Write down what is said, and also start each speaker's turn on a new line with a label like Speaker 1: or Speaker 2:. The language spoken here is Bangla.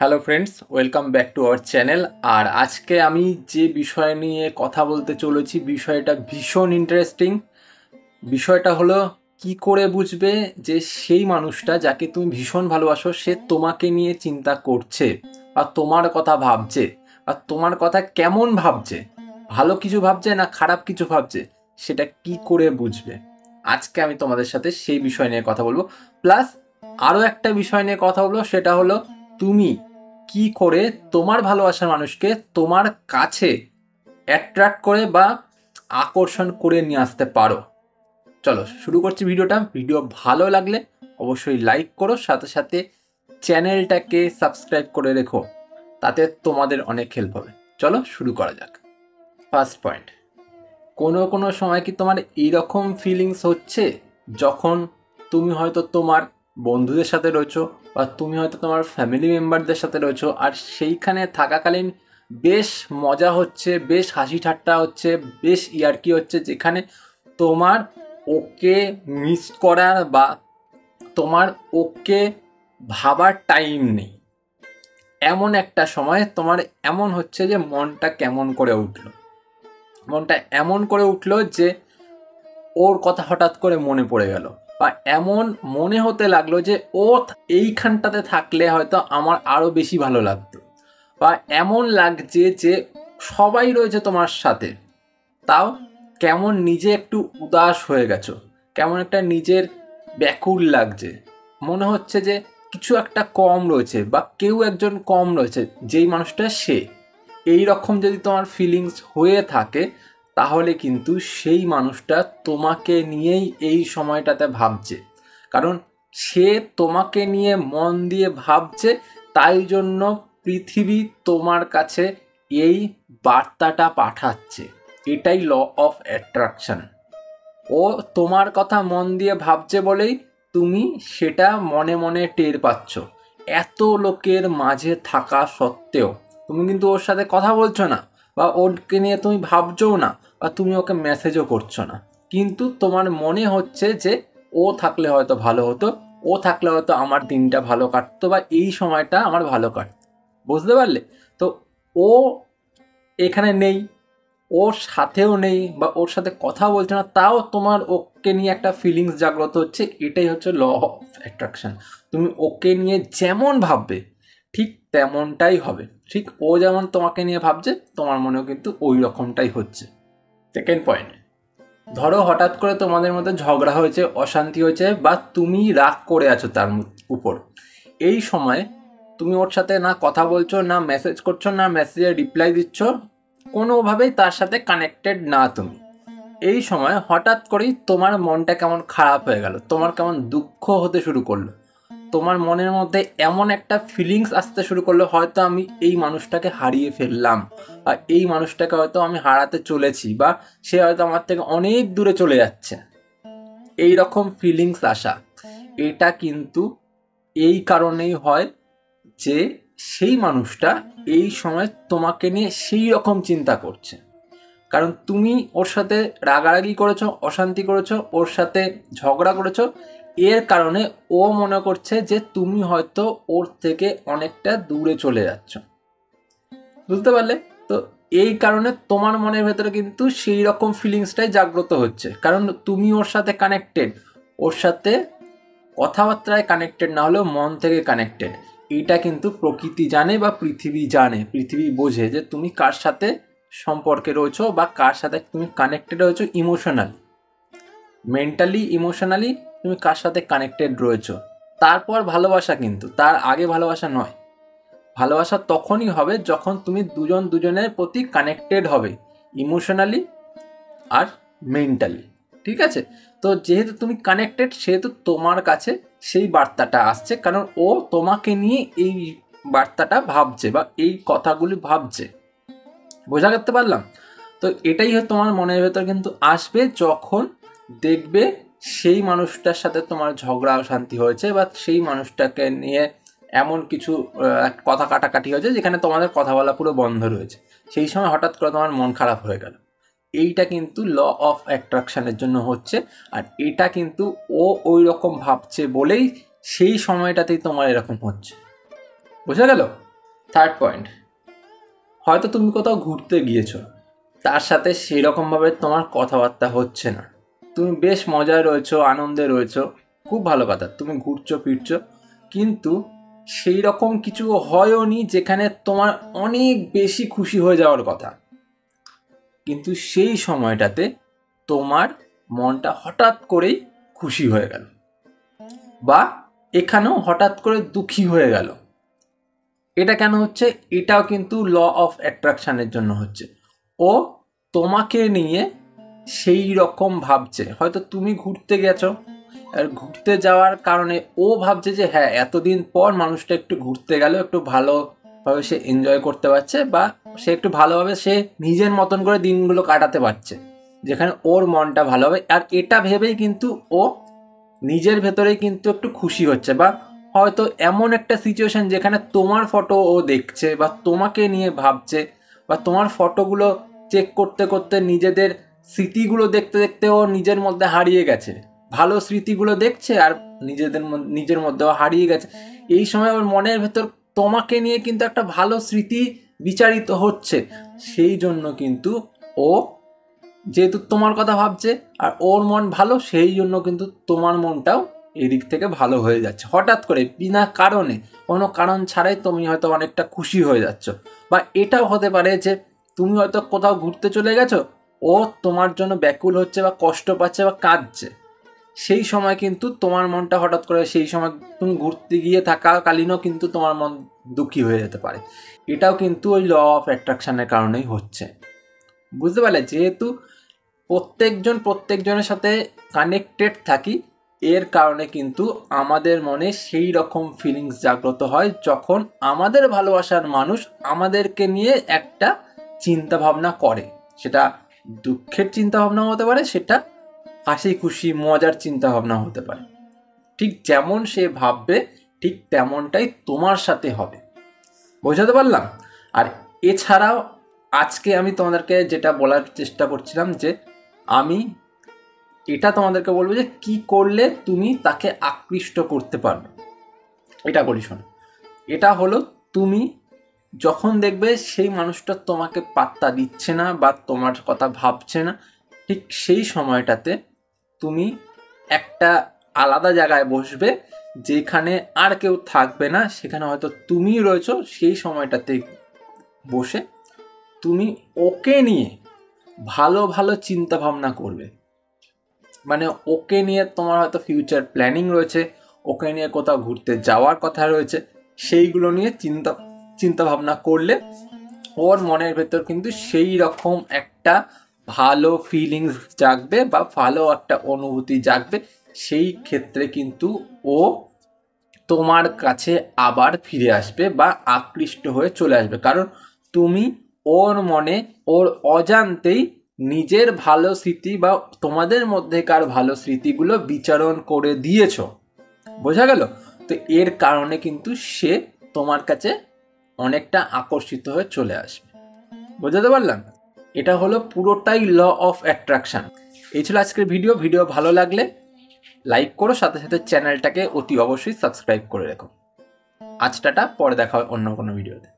Speaker 1: Hello friends welcome back to our channel আর আজকে আমি যে বিষয় নিয়ে কথা বলতে চলেছি, বিষয়টা ভীষণ ইন্টারেস্টিং বিষয়টা হলো, কি করে বুঝবে যে সেই মানুষটা যাকে তুমি ভীষণ ভালোবাসো, সে তোমাকে নিয়ে চিন্তা করছে বা তোমার কথা ভাবছে বা তোমার কথা কেমন ভাবছে? ভালো কিছু ভাবছে না খারাপ কিছু ভাবছে? সেটা কি করে বুঝবে? আজকে আমি তোমাদের সাথে সেই বিষয় নিয়ে কথা বলব। প্লাস আরও একটা বিষয় নিয়ে কথা বলব, সেটা হলো তুমি কি করে তোমার ভালোবাসার মানুষকে তোমার কাছে অ্যাট্রাক্ট করে বা আকর্ষণ করে নিয়ে আসতে পারো? চলো শুরু করছি ভিডিওটা। ভিডিও ভালো লাগলে অবশ্যই লাইক করো, সাথে সাথে চ্যানেলটাকে সাবস্ক্রাইব করে রেখো, তাতে তোমাদের অনেক হেল্প হবে। চলো শুরু করা যাক। ফার্স্ট পয়েন্ট কোনো কোনো সময় কি তোমার এইরকম ফিলিংস হচ্ছে যখন তুমি হয়তো তোমার বন্ধুদের সাথে রয়েছো বা তুমি হয়তো তোমার ফ্যামিলি মেম্বারদের সাথে রয়েছো, আর সেইখানে থাকাকালীন বেশ মজা হচ্ছে, বেশ হাসি ঠাট্টা হচ্ছে, বেশ ইয়ার্কি হচ্ছে, যেখানে তোমার ওকে মিস করার বা তোমার ওকে ভাবার টাইম নেই। এমন একটা সময় তোমার এমন হচ্ছে যে মনটা কেমন করে উঠল। মনটা এমন করে উঠল যে ওর কথা হঠাৎ করে মনে পড়ে গেল। বা এমন মনে হতে লাগল যে ও এইখানটাতে থাকলে হয়তো আমার আরও বেশি ভালো লাগতো। বা এমন লাগছে যে, সবাই রয়েছে তোমার সাথে। তাও কেমন নিজে একটু উদাস হয়ে গেছো? কেমন একটা নিজের ব্যাকুল লাগছে? মনে হচ্ছে যে, কিছু একটা কম রয়েছে বা কেউ একজন কম রয়েছে, যেই মানুষটা সে। এই রকম যদি তোমার ফিলিংস হয়ে থাকে তাহলে কিন্তু সেই মানুষটা তোমাকে নিয়েই এই সময়টাতে ভাবছে। কারণ সে তোমাকে নিয়ে মন দিয়ে ভাবছে, তাই জন্য পৃথিবী তোমার কাছে এই বার্তাটা পাঠাচ্ছে। এটাই ল অফ অ্যাট্রাকশন ও তোমার কথা মন দিয়ে ভাবছে বলেই তুমি সেটা মনে মনে টের পাচ্ছ। এত লোকের মাঝে থাকা সত্ত্বেও। তুমি কিন্তু ওর সাথে কথা বলছো না। বা ওকে নিয়ে তুমি ভাবছও না বা তুমি ওকে মেসেজও করছ না। কিন্তু তোমার মনে হচ্ছে যে ও থাকলে হয়তো ভালো হতো, ও থাকলে হয়তো আমার দিনটা ভালো কাটতো বা এই সময়টা আমার ভালো কাটতো। বুঝতে পারলে? তো ও এখানে নেই, ওর সাথেও নেই বা ওর সাথে কথা বলছে না, তাও তোমার ওকে নিয়ে একটা ফিলিংস জাগ্রত হচ্ছে, এটাই হচ্ছে ল অফ অ্যাট্রাকশন তুমি ওকে নিয়ে যেমন ভাববে ঠিক তেমনটাই হবে। ঠিক ও যেমন তোমাকে নিয়ে ভাবছে, তোমার মনেও কিন্তু ওই রকমটাই হচ্ছে। সেকেন্ড পয়েন্ট ধরো হঠাৎ করে তোমাদের মধ্যে ঝগড়া হয়েছে, অশান্তি হয়েছে বা তুমি রাগ করে আছো তার উপর। এই সময় তুমি ওর সাথে না কথা বলছো, না মেসেজ করছ, না মেসেজে রিপ্লাই দিচ্ছ, কোনোভাবেই তার সাথে কানেক্টেড না তুমি। এই সময় হঠাৎ করেই তোমার মনটা কেমন খারাপ হয়ে গেল, তোমার কেমন দুঃখ হতে শুরু করল। তোমার মনের মধ্যে এমন একটা ফিলিংস আসতে শুরু করল, হয়তো আমি এই মানুষটাকে হারিয়ে ফেললাম বা এই মানুষটাকে হয়তো আমি হারাতে চলেছি বা সে হয়তো আমার থেকে অনেক দূরে চলে যাচ্ছে। এই রকম ফিলিংস আসা। এটা কিন্তু এই কারণেই হয় যে সেই মানুষটা এই সময় তোমাকে নিয়ে সেই রকম চিন্তা করছে। কারণ তুমি ওর সাথে রাগারাগি করেছ, অশান্তি করেছ, ওর সাথে ঝগড়া করেছ এর কারণে ও মনে করছে যে তুমি হয়তো ওর থেকে অনেকটা দূরে চলে যাচ্ছ। বুঝতে পারলে? তো এই কারণে তোমার মনের ভেতরে কিন্তু সেই রকম ফিলিংসটাই জাগ্রত হচ্ছে। কারণ তুমি ওর সাথে কানেক্টেড ওর সাথে কথাবার্তায় কানেক্টেড না হলেও মন থেকে কানেক্টেড এটা কিন্তু প্রকৃতি জানে বা পৃথিবী জানে। পৃথিবী বোঝে যে তুমি কার সাথে সম্পর্কে রয়েছো বা কার সাথে তুমি কানেক্টেড রয়েছো ইমোশনাল মেন্টালি ইমোশনালি তুমি কার সাথে কানেক্টেড রয়েছো? তারপর ভালোবাসা কিন্তু, তার আগে ভালোবাসা নয়। ভালোবাসা তখনই হবে যখন তুমি দুজন দুজনের প্রতি কানেক্টেড হবে ইমোশনালি আর মেন্টালি ঠিক আছে? তো যেহেতু তুমি কানেক্টেড সেহেতু তোমার কাছে সেই বার্তাটা আসছে, কারণ ও তোমাকে নিয়ে এই বার্তাটা ভাবছে বা এই কথাগুলি ভাবছে। বোঝা করতে পারলাম? তো এটাই তোমার মনের ভেতর কিন্তু আসবে যখন দেখবে সেই মানুষটার সাথে তোমার ঝগড়া শান্তি হয়েছে বা সেই মানুষটাকে নিয়ে এমন কিছু কথা কাটাকাটি হয়েছে যেখানে তোমাদের কথা বলা পুরো বন্ধ রয়েছে। সেই সময় হঠাৎ করে তোমার মন খারাপ হয়ে গেল। এইটা কিন্তু ল অফ অ্যাট্রাকশানের জন্য হচ্ছে আর এটা কিন্তু ও ওই রকম ভাবছে বলেই সেই সময়টাতেই তোমার এরকম হচ্ছে। বোঝা গেল? থার্ড পয়েন্ট হয়তো তুমি কোথাও ঘুরতে গিয়েছো, তার সাথে সেই রকমভাবে তোমার কথাবার্তা হচ্ছে না। তুমি বেশ মজায় রয়েছো, আনন্দে রয়েছো, খুব ভালো কথা, তুমি ঘুরছো, ফিরছো, কিন্তু সেই রকম কিছু হয়ওনি যেখানে তোমার অনেক বেশি খুশি হয়ে যাওয়ার কথা। কিন্তু সেই সময়টাতে তোমার মনটা হঠাৎ করেই খুশি হয়ে গেল। বা এখানেও হঠাৎ করে দুঃখী হয়ে গেল। এটা কেন হচ্ছে? এটাও কিন্তু ল অফ অ্যাট্রাকশানের জন্য হচ্ছে। ও তোমাকে নিয়ে সেই রকম ভাবছে। হয়তো তুমি ঘুরতে গেছো, আর ঘুরতে যাওয়ার কারণে ও ভাবছে যে হ্যাঁ এতদিন পর মানুষটা একটু ঘুরতে গেল, একটু ভালোভাবে সে এনজয় করতে পারছে বা সে একটু ভালোভাবে সে নিজের মতন করে দিনগুলো কাটাতে পারছে, যেখানে ওর মনটা ভালো হবে। আর এটা ভেবেই কিন্তু ও নিজের ভেতরেই কিন্তু একটু খুশি হচ্ছে বা হয়তো এমন একটা সিচুয়েশন যেখানে তোমার ফটো ও দেখছে বা তোমাকে নিয়ে ভাবছে বা তোমার ফটোগুলো চেক করতে করতে নিজেদের স্মৃতিগুলো দেখতে দেখতে ও নিজের মধ্যে হারিয়ে গেছে। ভালো স্মৃতিগুলো দেখছে আর নিজেদের নিজের মধ্যেও হারিয়ে গেছে। এই সময় ওর মনের ভেতর তোমাকে নিয়ে কিন্তু একটা ভালো স্মৃতি বিচারিত হচ্ছে। সেই জন্য কিন্তু ও যেহেতু তোমার কথা ভাবছে আর ওর মন ভালো, সেই জন্য কিন্তু তোমার মনটাও এদিক থেকে ভালো হয়ে যাচ্ছে। হঠাৎ করে, বিনা কারণে, কোনো কারণ ছাড়াই তুমি হয়তো অনেকটা খুশি হয়ে যাচ্ছ। বা এটাও হতে পারে যে তুমি হয়তো কোথাও ঘুরতে চলে গেছো ও তোমার জন্য ব্যাকুল হচ্ছে বা কষ্ট পাচ্ছে বা কাঁদছে। সেই সময় কিন্তু তোমার মনটা হঠাৎ করে সেই সময় তুমি ঘুরতে গিয়ে থাকাকালীনও কিন্তু তোমার মন দুঃখী হয়ে যেতে পারে। এটাও কিন্তু ওই ল অফ অ্যাট্রাকশানের কারণেই হচ্ছে। বুঝতে পারলে? যেহেতু প্রত্যেকজন প্রত্যেকজনের সাথে কানেক্টেড থাকি, এর কারণে কিন্তু আমাদের মনে সেই রকম ফিলিংস জাগ্রত হয় যখন আমাদের ভালোবাসার মানুষ আমাদেরকে নিয়ে একটা চিন্তা ভাবনা করে। সেটা দুঃখের চিন্তা ভাবনা হতে পারে, সেটা হাসি খুশি, মজার চিন্তা ভাবনা হতে পারে। ঠিক যেমন সে ভাববে, ঠিক তেমনটাই তোমার সাথে হবে। বোঝাতে পারলাম? আর এছাড়াও আজকে আমি তোমাদেরকে যেটা বলার চেষ্টা করছিলাম যে, আমি এটা তোমাদেরকে বলব যে, কি করলে তুমি তাকে আকৃষ্ট করতে পারবে? এটা বলি শোনো। এটা হলো তুমি যখন দেখবে সেই মানুষটা তোমাকে পাত্তা দিচ্ছে না বা তোমার কথা ভাবছে না, ঠিক সেই সময়টাতে তুমি একটা আলাদা জায়গায় বসবে যেখানে আর কেউ থাকবে না, সেখানে হয়তো তুমি রয়েছ, সেই সময়টাতে বসে তুমি ওকে নিয়ে ভালো ভালো চিন্তা ভাবনা করবে। মানে ওকে নিয়ে তোমার হয়তো ফিউচার প্ল্যানিং রয়েছে, ওকে নিয়ে কোথাও ঘুরতে যাওয়ার কথা রয়েছে, সেইগুলো নিয়ে চিন্তা চিন্তা ভাবনা করলে ওর মনের ভেতর কিন্তু সেই রকম একটা ভালো ফিলিংস জাগবে বা ভালো একটা অনুভূতি জাগবে। সেই ক্ষেত্রে কিন্তু ও তোমার কাছে আবার ফিরে আসবে বা আকৃষ্ট হয়ে চলে আসবে। কারণ তুমি ওর মনে, ওর অজান্তেই নিজের ভালো স্মৃতি বা তোমাদের মধ্যেকার ভালো স্মৃতিগুলো বিচারণ করে দিয়েছ। বোঝা গেল? তো এর কারণে কিন্তু সে তোমার কাছে অনেকটা আকর্ষিত হয়ে চলে আসবে। বোঝাতে পারলাম? এটা হলো পুরোটাই ল অফ অ্যাট্রাকশান এই ছিল আজকের ভিডিও ভিডিও ভালো লাগলে লাইক করো, সাথে সাথে চ্যানেলটাকে অতি অবশ্যই সাবস্ক্রাইব করে রেখো। আজটাটা পরে দেখা হয় অন্য কোনো ভিডিওতে